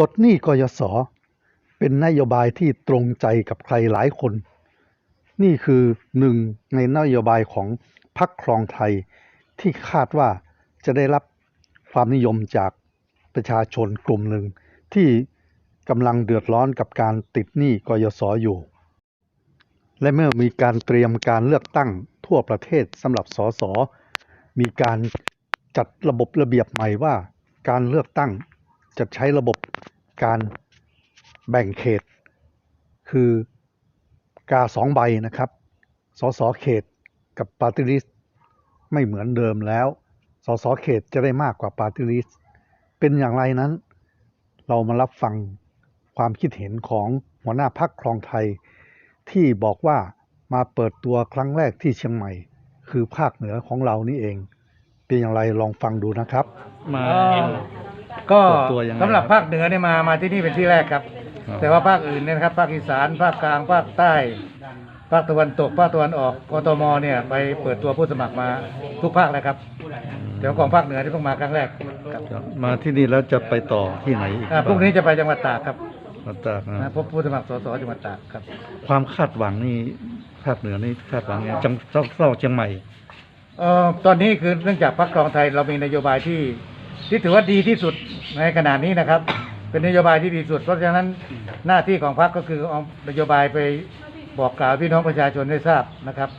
ปลดหนี้กยศเป็นนโยบายที่ตรงใจกับใครหลายคน นี่คือหนึ่งในนโยบายของพรรคครองไทยที่คาดว่าจะได้รับความนิยมจากประชาชนกลุ่มหนึ่ง ที่กำลังเดือดร้อนกับการติดหนี้กยศอยู่ และเมื่อมีการเตรียมการเลือกตั้งทั่วประเทศสำหรับสสมีการจัดระบบระเบียบใหม่ว่า การเลือกตั้งจะใช้ระบบ การแบ่งเขต คือกาสองใบนะครับ สสเขตกับปาร์ตี้ลิสไม่เหมือนเดิมแล้ว สสเขตจะได้มากกว่าปาร์ตี้ลิสเป็นอย่างไรนั้น เรามารับฟังความคิดเห็นของหัวหน้าพักครองไทย ที่บอกว่ามาเปิดตัวครั้งแรกที่เชียงใหม่ คือภาคเหนือของเรานี่เอง เป็นอย่างไรลองฟังดูนะครับ มาเอ่อ ก็เปิดตัวยังไงสำหรับครับภาคเหนือเนี่ยมามาที่นี่เป็นที่แรกครับ ครับ แต่ว่าภาคอื่นเนี่ยนะครับภาคอีสานภาคกลางภาคใต้ ภาคตะวันตกภาคตะวันออกกทมเนี่ยไปเปิดตัวผู้สมัครมาทุกภาคแล้วครับเดี๋ยวของภาคเหนือที่เพิ่งมาครั้งแรกครับครับมาที่นี่แล้วจะไปต่อที่ไหนอีกอ่าพรุ่งนี้จะไปจังหวัดตากครับมาตากนะนะพบผู้สมัครสสจังหวัดตากครับ ความคาดหวังนี่ภาคเหนือนี่คาดหวังไงจังเจ้าเจ้าเชียงใหม่ เอ่อตอนนี้คือเนื่องจากพรรคครองไทยเรามีนโยบายที่ ที่ถือว่าดีที่สุดในขณะนี้นะครับ เป็นนโยบายที่ดีสุด เพราะฉะนั้นหน้าที่ของพรรคก็คือเอานโยบายไปบอกกล่าวพี่น้องประชาชนได้ทราบนะครับ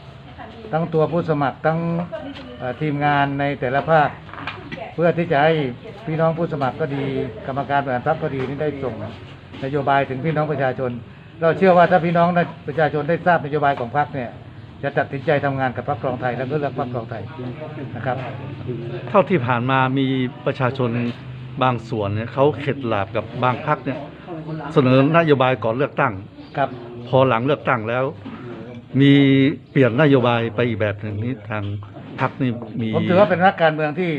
ทั้งตัวผู้สมัครทั้งทีมงานในแต่ละภาค เพื่อที่จะให้พี่น้องผู้สมัครก็ดีกรรมการบริหารพรรคก็ดีนี่ได้ส่งนโยบายถึงพี่น้องประชาชน เราเชื่อว่าถ้าพี่น้องประชาชนได้ทราบนโยบายของพรรคเนี่ย จะตัดสินใจทำงานกับพรรคครองไทยและก็เลือกพรรคครองไทยนะครับ เท่าที่ผ่านมามีประชาชนบางส่วนเนี่ยเขาเข็ดหลาบกับบางพรรคเนี่ยเสนอนโยบายก่อนเลือกตั้ง ครับพอหลังเลือกตั้งแล้ว มีเปลี่ยนนโยบายไปอีกแบบหนึ่งนี่ทางพรรคนี่มีผมถือว่าเป็นนักการเมืองที่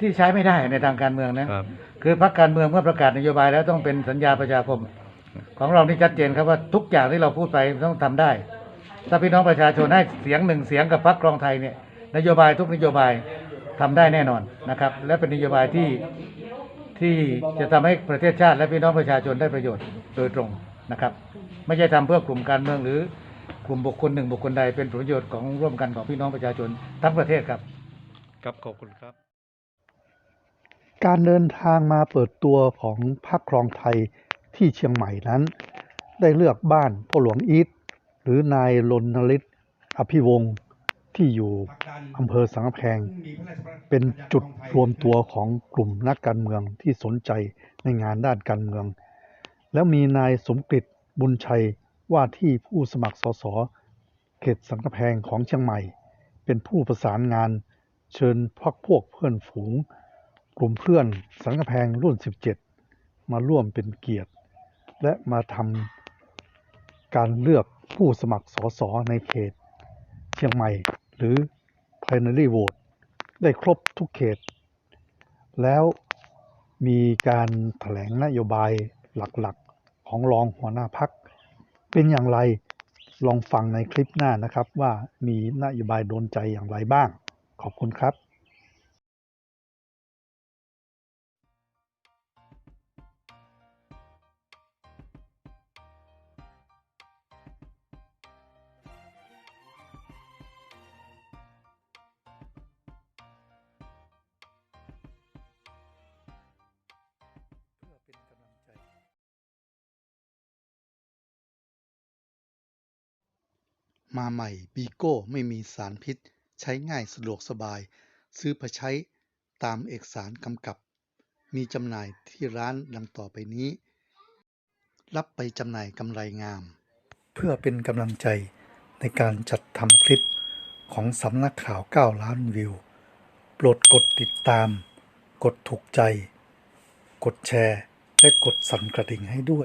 ที่ใช้ไม่ได้ในทางการเมืองนะ ครับ คือพรรคการเมืองเมื่อประกาศนโยบายแล้วต้องเป็นสัญญาประชาคม ของเรานี่ชัดเจนครับว่าทุกอย่างที่เราพูดไปต้องทำได้ ถ้าพี่น้องประชาชนให้เสียงหนึ่งเสียงกับพรรคครองไทยเนี่ยนโยบายทุกนโยบายทำได้แน่นอนนะครับ และเป็นนโยบายที่ที่จะทำให้ประเทศชาติ และพี่น้องประชาชนได้ประโยชน์โดยตรงนะครับ ไม่ใช่ทำเพื่อกลุ่มการเมืองหรือกลุ่มบุคคลหนึ่งบุคคลใดเป็นผลประโยชน์ของร่วมกันของพี่น้องประชาชนทั้งประเทศครับ ครับขอบคุณครับ การเดินทางมาเปิดตัวของพรรคครองไทยที่เชียงใหม่นั้น ได้เลือกบ้านพ่อหลวงอีท หรือนายรณฤทธิ์อภิวงศ์ที่อยู่อำเภอสังกะแพง เป็นจุดรวมตัวของกลุ่มนักการเมืองที่สนใจในงานด้านการเมือง แล้วมีนายสมกฤตบุญชัยว่าที่ผู้สมัครสสเขตสังกะแพงของเชียงใหม่ เป็นผู้ประสานงานเชิญพักพวกเพื่อนฝูง กลุ่มเพื่อนสังกะแพงรุ่น 17 มาร่วมเป็นเกียรติ และมาทำการเลือก ผู้สมัครสสในเขต เชียงใหม่ หรือ primary vote ได้ครบทุกเขต แล้วมีการแถลงนโยบายหลักๆ ของรองหัวหน้าพัก เป็นอย่างไรลองฟังในคลิปหน้านะครับว่ามีนโยบายโดนใจอย่างไรบ้าง ขอบคุณครับ มาใหม่บีโก้ไม่มีสารพิษ ใช้ง่ายสะดวกสบาย ซื้อไปใช้ตามเอกสารกำกับ มีจำหน่ายที่ร้านดังต่อไปนี้ รับไปจำหน่ายกำไรงาม เพื่อเป็นกำลังใจในการจัดทำคลิปของสำนักข่าว 9 ล้านวิว โปรดกดติดตาม กดถูกใจ กดแชร์ และกดสั่นกระดิ่งให้ด้วย